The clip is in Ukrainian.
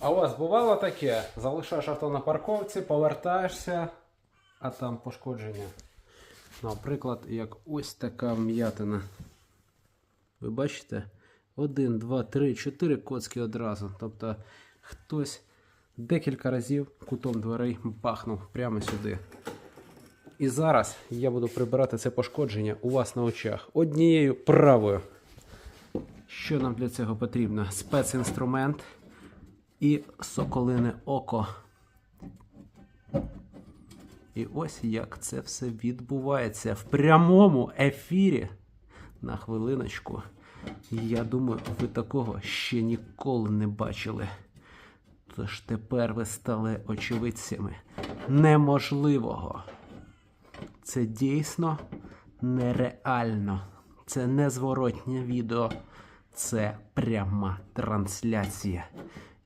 А у вас бувало таке? Залишаєш авто на парковці, повертаєшся, а там пошкодження. Наприклад, як ось така вм'ятина. Ви бачите? Один, два, три, чотири коцки одразу. Тобто хтось декілька разів кутом дверей бахнув прямо сюди. І зараз я буду прибирати це пошкодження у вас на очах однією правою. Що нам для цього потрібно? Спецінструмент і соколине око. І ось як це все відбувається в прямому ефірі. На хвилиночку. Я думаю, ви такого ще ніколи не бачили. Тож тепер ви стали очевидцями неможливого. Це дійсно нереально. Це незворотнє відео. Це пряма трансляція.